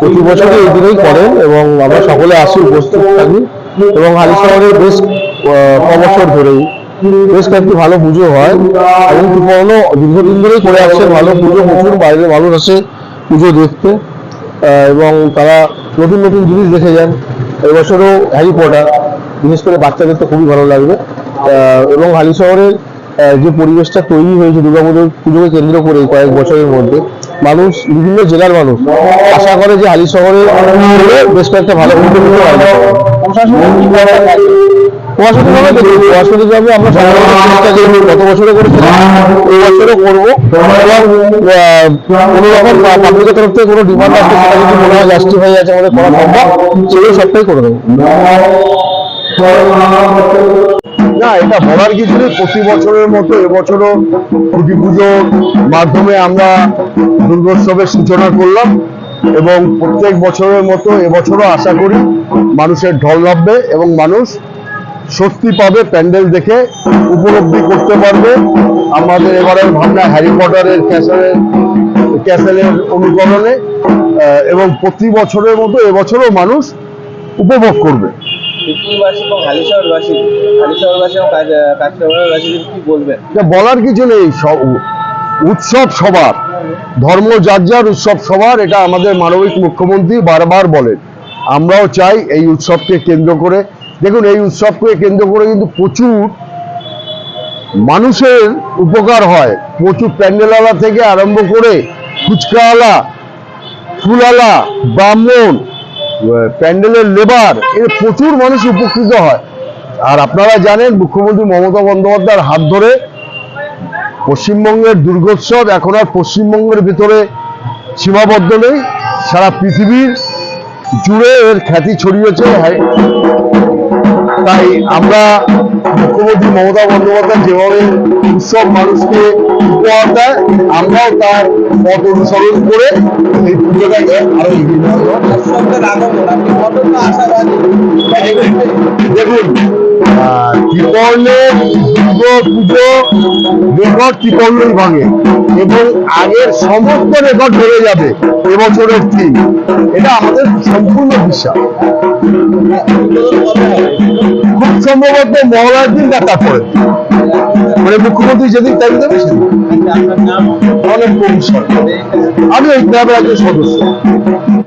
প্রতি বছরই এই দিনেই করেন এবং আমরা সকলে আসি উপস্থিত থাকি। এবং হালিশহরে বেশ আহ, ক বছর ধরেই বেশ কয়েকটি ভালো পুজো হয়। এবং ত্রিপর্ণ দীর্ঘদিন ধরেই করে আসছে ভালো পুজো। প্রচুর বাইরের মানুষ আসে পুজো দেখতে। এবং তারা নতুন নতুন জিনিস দেখে যান। এবছরও হ্যারি পটার। বিশেষ করে বাচ্চাদের তো খুবই ভালো লাগবে। এবং হালি শহরের আহ, যে পরিবেশটা তৈরি হয়েছে দুর্গাপুজোর পুজোকে কেন্দ্র করে কয়েক বছরের মধ্যে, মানুষ, বিভিন্ন জেলার মানুষ আশা করে যে হালি শহরে বেশ কয়েকটা ভালো পাবলিকের তরফ থেকে আছে আমাদের সবটাই করে দেবো। না বলার কিছু নেই প্রতি বছরের মতো এবছরও খুঁটি পুজোর মাধ্যমে আমরা দুর্গোৎসবের সূচনা করলাম এবং প্রত্যেক বছরের মতো এবছরও আশা করি মানুষের ঢল নামবে এবং মানুষ স্বস্তি পাবে, প্যান্ডেল দেখে উপলব্ধি করতে পারবে। আমাদের এবারের ভাবনা হ্যারি পটারের ক্যাসেলের ক্যাসেলের অনুকরণে এবং প্রতি বছরের মতো এবছরও মানুষ উপভোগ করবে। বলার কিছু নেই, সব উৎসব সবার, ধর্ম যার যার উৎসব সবার, এটা আমাদের মানবিক মুখ্যমন্ত্রী বারবার বলেন। আমরাও চাই এই উৎসবকে কেন্দ্র করে। দেখুন, এই উৎসবকে কেন্দ্র করে কিন্তু প্রচুর মানুষের উপকার হয়। প্রচুর প্যান্ডেলওয়ালা থেকে আরম্ভ করে ফুচকাওয়ালা ফুলালা ব্রাহ্মণ প্যান্ডেলের লেবার এর প্রচুর মানুষ উপকৃত হয় আর আপনারা জানেন, মুখ্যমন্ত্রী মমতা বন্দ্যোপাধ্যায়ের হাত ধরে পশ্চিমবঙ্গের দুর্গোৎসব এখন আর পশ্চিমবঙ্গের ভিতরে সীমাবদ্ধ নেই সারা পৃথিবীর জুড়ে এর খ্যাতি ছড়িয়েছে। তাই আমরা মুখ্যমন্ত্রী মমতা বন্দ্যোপাধ্যায় যেভাবে উৎসব মানুষকে উপহার দেয়, আমরাও তার পথ অনুসরণ করে এই পুজোটাকে আরও এগিয়ে দেখুন এবং আগের সমস্ত রেকর্ড ভেঙে যাবে এবছরের থিম এটা আমাদের সম্পূর্ণ বিশ্বাস। খুব সম্ভবত মহলার দিন বা তারপরে মানে মুখ্যমন্ত্রী যেদিন টাইম দেবে সেদিন। অনেক আমি এই ক্লাবের একজন সদস্য।